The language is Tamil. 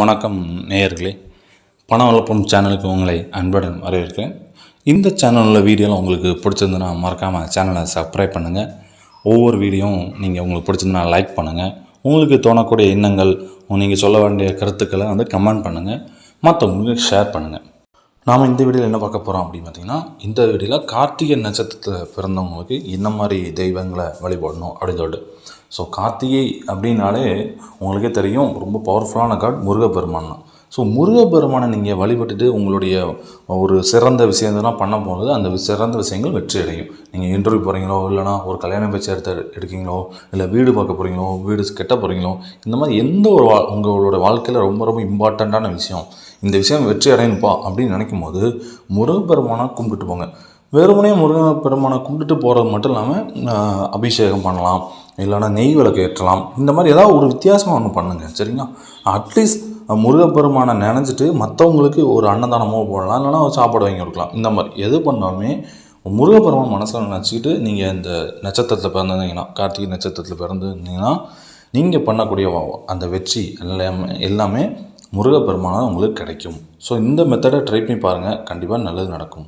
வணக்கம் நேயர்களே. பண வளர்ப்பும் சேனலுக்கு உங்களை அன்புடன் வரவேற்கிறேன். இந்த சேனலில் வீடியோலாம் உங்களுக்கு பிடிச்சிருந்துன்னா மறக்காமல் சேனலை சப்ஸ்கிரைப் பண்ணுங்கள் ஒவ்வொரு வீடியோவும் நீங்கள் உங்களுக்கு பிடிச்சிருந்தனா லைக் பண்ணுங்கள் உங்களுக்கு தோணக்கூடிய எண்ணங்கள் நீங்கள் சொல்ல வேண்டிய கருத்துக்களை வந்து கமெண்ட் பண்ணுங்கள் மற்றவங்களுக்கு ஷேர் பண்ணுங்கள் நாம் இந்த வீடியோவில் என்ன பார்க்க போகிறோம் அப்படின்னு பார்த்தீங்கன்னா இந்த வீடியோவில் கார்த்திகை நட்சத்திரத்தில் பிறந்தவங்களுக்கு என்ன மாதிரி தெய்வங்களை வழிபடணும் அப்படின்னு சொல்லிட்டு. ஸோ கார்த்திகை அப்படின்னாலே உங்களுக்கே தெரியும் ரொம்ப பவர்ஃபுல்லான காட் முருகப்பெருமான் தான். ஸோ முருகப்பெருமானை நீங்கள் வழிபட்டுட்டு உங்களுடைய ஒரு சிறந்த விஷயங்கள்லாம் பண்ண போகிறது அந்த சிறந்த விஷயங்கள் வெற்றி அடையும். நீங்கள் இன்டர்வியூ போகிறீங்களோ இல்லைனா ஒரு கல்யாணம் பேச்சு எடுத்து எடுக்கீங்களோ இல்லை வீடு பார்க்க போகிறீங்களோ வீடு கெட்ட போகிறீங்களோ இந்த மாதிரி எந்த ஒரு வா உங்களோட வாழ்க்கையில் ரொம்ப ரொம்ப இம்பார்ட்டண்ட்டான விஷயம் இந்த விஷயம் வெற்றி அடையணுப்பா அப்படின்னு நினைக்கும் போது முருகப்பெருமானை கும்பிட்டு போங்க. வெறுமனே முருகப்பெருமானை கும்பிட்டுட்டு போகிறது மட்டும் இல்லாமல் அபிஷேகம் பண்ணலாம் இல்லைன்னா நெய் விளக்கு ஏற்றலாம் இந்த மாதிரி ஏதாவது ஒரு வித்தியாசமாக ஒன்று பண்ணுங்கள் சரிங்களா? அட்லீஸ்ட் முருகப்பெருமானை நினச்சிட்டு மற்றவங்களுக்கு ஒரு அன்னதானமோ போடலாம் இல்லைன்னா ஒரு சாப்பாடு வாங்கி கொடுக்கலாம். இந்த மாதிரி எது பண்ணாலுமே முருகப்பெருமான் மனசில் நினச்சிக்கிட்டு நீங்கள் இந்த நட்சத்திரத்தில் பிறந்திருந்தீங்கன்னா கார்த்திகை நட்சத்திரத்தில் பிறந்திருந்தீங்கன்னா நீங்கள் பண்ணக்கூடிய அந்த வெற்றி எல்லாமே எல்லாமே முருகப்பெருமானால் உங்களுக்கு கிடைக்கும். ஸோ இந்த மெத்தடை ட்ரை பண்ணி பாருங்கள் கண்டிப்பாக நல்லது நடக்கும்.